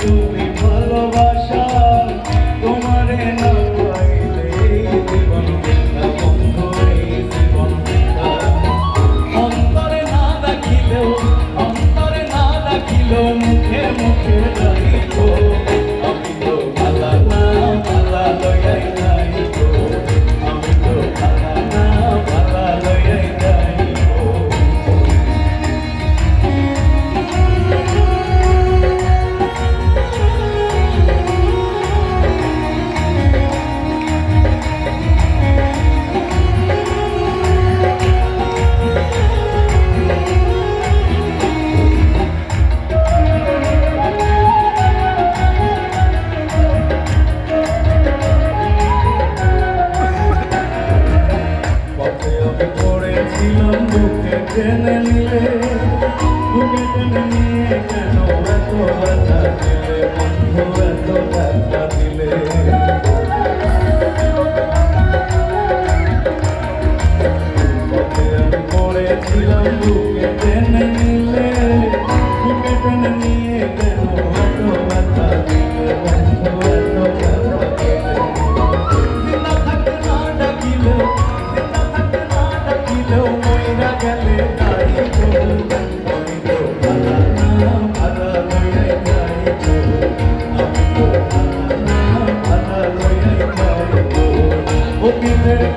do দিলাম বুকে টেনে নিলে। বুকে টেনে নিয়ে কেন এত ব্যথা দিলে? বন্ধু, এত ব্যথা দিলে। পড়েছিলাম বুকে